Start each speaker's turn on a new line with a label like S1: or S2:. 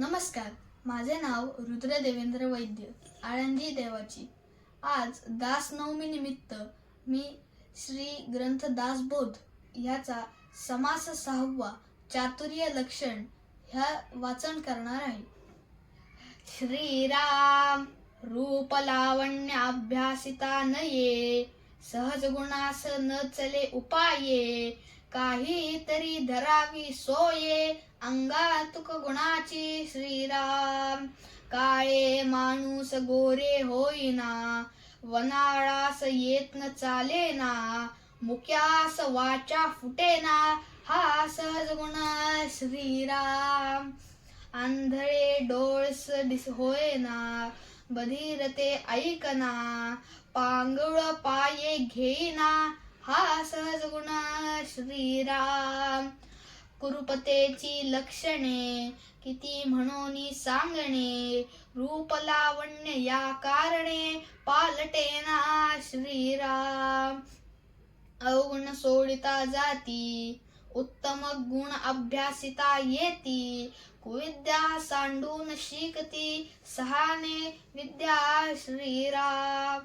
S1: नमस्कार. माझे नाव रुद्र देवेंद्र वैद्य आळंदी देवाची. आज दास नवमी निमित्त मी श्री ग्रंथ दासबोध ह्याचा समास सहावा चातुर्य लक्षण ह्या वाचन करणार आहे. श्रीराम रूप लावण्य अभ्यासिता नये सहज गुणास न चले उपाये काही तरी धरावी सोये अंगातुक गुणाची श्रीराम. काळे माणूस गोरे होईना वनाळास येत न चालेना मुक्यास वाचा फुटेना हा सहज गुण श्रीराम. आंधळे डोळस दिस होईना बधीर ते ऐकना पांगळ पाये घेईना हा सहज गुण श्रीराम. कुरुपतेची लक्षणे किती म्हणून सांगणे? रूप लावण्य या कारणे पालटे ना श्रीराम. अवगुण सोडिता जाती उत्तम गुण अभ्यासिता येती. कुविद्या सांडून शिकती सहाने विद्या श्रीराम.